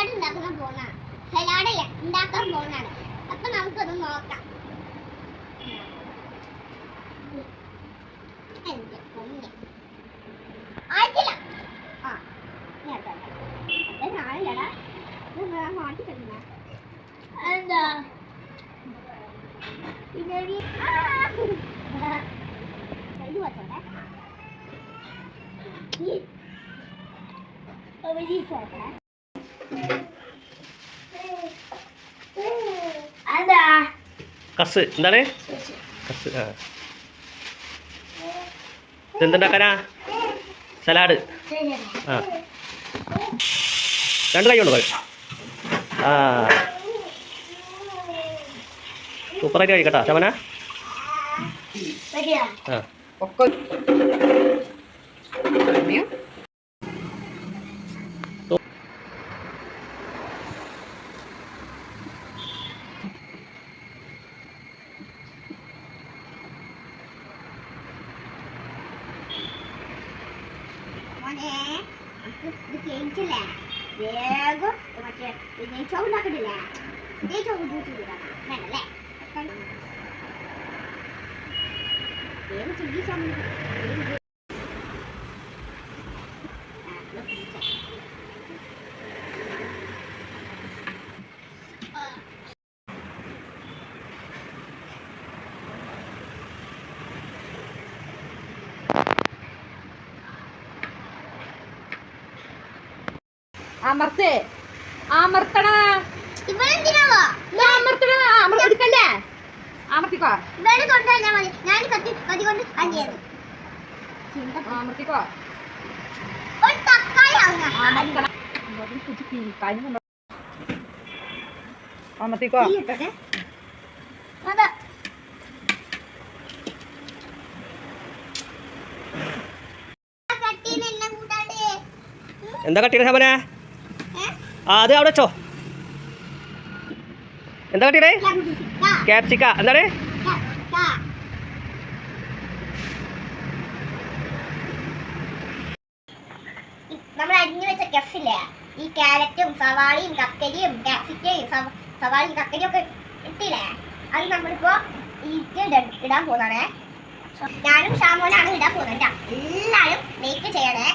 Salad ഉണ്ടാക്കാൻ പോണാണ് salad ഉണ്ടാക്കാൻ പോണാണ് അപ്പൊ നമുക്കത് നോക്കാം ആയിട്ടില്ല. ആ, മാറ്റി തരുന്ന. എന്താ ആ. ഇത് വെച്ചോട്ടെ. ഒരു. അതാ കസ് എന്താണ്? കസ് ആ. എന്തുണ്ടാക്കാനാ സലാഡ്. ആ. രണ്ട് കൈ കൊണ്ട് ആ. സൂപ്പറായിട്ട് കഴിക്കട്ടാ ശമന ആ. നമുക്ക് ഇത് കേട്ടില്ലേ വേഗം മറ്റേ നെയ്ച്ചോറ് ഉണ്ടാക്കണ്ടില്ലേ കൂട്ടിയില്ല വേണ്ടല്ലേ വേഗം ചില്ലി ചമ്മന്തി അമർത്ത്. അമർത്തണ. അമർത്തണ. അമർ എടുക്കല്ലേ അമർത്തിക്കോ. അമർത്തിക്കോ. അമർത്തിക്കോ. എന്താ കട്ടിയുടെ ശമന ഏ? ആ അത് അവിടെ വെച്ചോ. എന്താ കട്ടിയുടെ ക്യാപ്സിക്ക. എന്താണ് നമ്മൾ അരിഞ്ഞു വെച്ച കെഫില്ലേ ഈ ക്യാരറ്റും സവാളയും കക്കരിയും ക്യാപ്സിക്കയും സവാളയും കക്കരിയും ഒക്കെ ഇട്ടില്ലേ? അത് നമ്മളിപ്പോ ഇത് ഇട- ഇടാൻ പോകുന്നതാണേ ഞാനും ഷാമോനാണ് ഇടാൻ പോകുന്നത് ട്ടാ. എല്ലാരും മേക്ക് ചെയ്യണേ.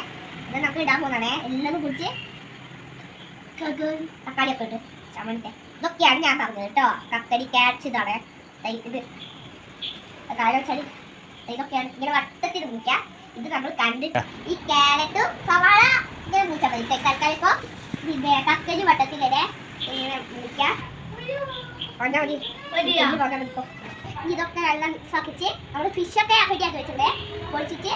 ഇത് നമുക്ക് ഇടാൻ പോകുന്നതാണേ എല്ലാം കുറിച്ച് തക്കാളി ഒക്കെ ഇട്ട് ഷാമോനിട്ട് ഇതൊക്കെയാണ് ഞാൻ പറഞ്ഞത് കേട്ടോ. കക്കടി ക്യാച്ച് ഇതാണ്. ഇത്. കാര്യം വെച്ചാൽ ഇതൊക്കെയാണ്. ഇങ്ങനെ വട്ടത്തിൽ മുറിക്കുക ഇത് നമ്മൾ കണ്ടിട്ട് ഈ ക്യാരറ്റും സവാള ഇങ്ങനെ മുറിച്ചാൽ മതി. തക്കാളിക്കോ കക്കരി വട്ടത്തിലിടെ ഇങ്ങനെ മുറിക്കുക പറഞ്ഞാൽ മതി. ഇതൊന്ന് പറഞ്ഞാൽ മതി ഇതൊക്കെ നല്ല മിക്സ് ആക്കിച്ച് നമ്മൾ ഫിഷൊക്കെ റെഡിയാക്കി വെച്ചിട്ടുണ്ട്. പൊളിച്ചിട്ട്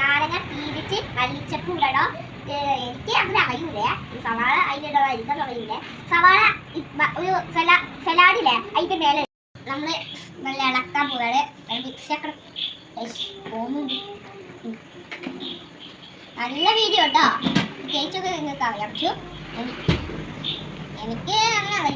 നാരങ്ങ തീരിച്ച് മല്ലിച്ചപ്പ് ഇടണം ഏഹ് എനിക്ക് അങ്ങനെ അറിയൂലേ ഈ സവാള അതിലിടണം തുടങ്ങിയില്ലേ സവാള ഒരു സലാ സലാഡില്ലേ? അതിന്റെ മേലെ നമ്മൾ നല്ല ഇളക്കാൻ പോകാതെ മിക്സൊക്കെ നല്ല വീഡിയോ കേട്ടോ ജയിച്ചൊക്കെ നിങ്ങൾക്ക് അറിയാം. എനിക്ക് അങ്ങനെ